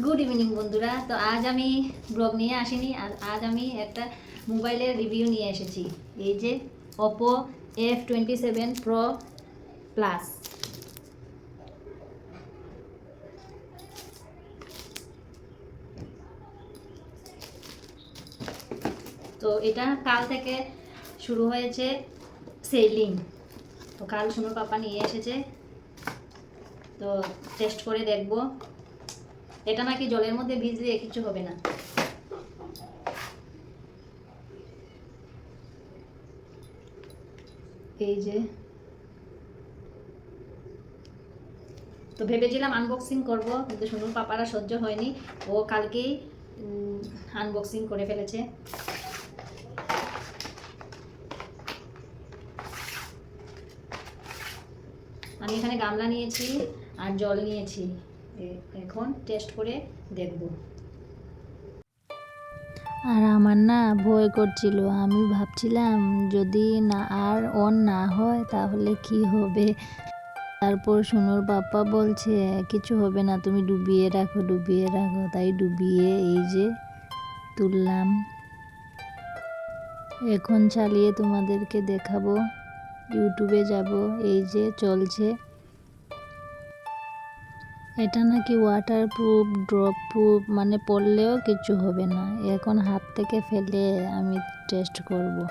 Good evening বন্ধুরা। তো আজ আমি ব্লগ নিয়ে আসিনি আজ আমি একটা মোবাইলের রিভিউ নিয়ে এসেছি। এই যে Oppo F twenty seven pro plus তো এটা কাল থেকে শুরু হয়েছে সেলিং তো কাল সুনুর পাপা নিয়ে এসেছে। তো টেস্ট করে দেখব। এটা নাকি জলের মধ্যে ভিজলে কিছু হবে না। এই যে। তো ভেবেছিলাম আনবক্সিং করব, কিন্তু শুনুন পাপারা সহ্য হয়নি। ও কালকেই আনবক্সিং করে ফেলেছে। আমি এখানে গামলা নিয়েছি আর জল নিয়েছি। এখন টেস্ট করে দেখব। আর আমার না ভয় করছিল। আমি ভাবছিলাম যদি না আর অন না হয় তাহলে কি হবে? তারপর সোনুর বাপ্পা বলছে, কিছু হবে না, তুমি ডুবিয়ে রাখো ডুবিয়ে রাখো। তাই ডুবিয়ে এই যে তুললাম। এখন চালিয়ে তোমাদেরকে দেখাবো। ইউটিউবে যাব। এই যে চলছে। এটা নাকি ওয়াটার প্রুফ ড্রপ প্রুফ মানে পড়লেও কিছু হবে না। এখন হাত থেকে ফেলে আমি টেস্ট করব।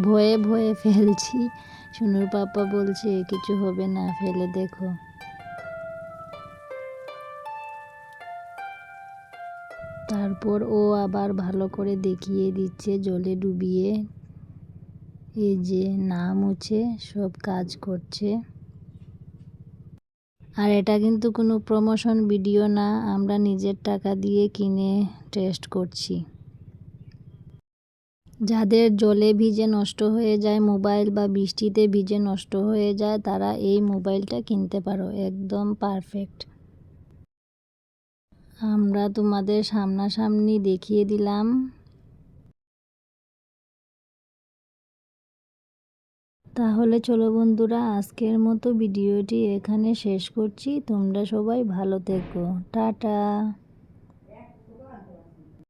ভয়ে ভয়ে ফেলছি। সুনুর পাপা বলছে, কিছু হবে না, ফেলে দেখো। তারপর ও আবার ভালো করে দেখিয়ে দিচ্ছে, জলে ডুবিয়ে। এই যে, নাম মুছে সব কাজ করছে। আর এটা কিন্তু কোনো প্রমোশন ভিডিও না, আমরা নিজের টাকা দিয়ে কিনে টেস্ট করছি। যাদের জলে ভিজে নষ্ট হয়ে যায়, মোবাইল বা বৃষ্টিতে ভিজে নষ্ট হয়ে যায়, তারা এই মোবাইলটা কিনতে পারো, একদম পারফেক্ট আমরা তোমাদের সামনাসামনি দেখিয়ে দিলাম। তাহলে চলো বন্ধুরা আজকের মতো ভিডিওটি এখানে শেষ করছি। তোমরা সবাই ভালো থেকো। টাটা।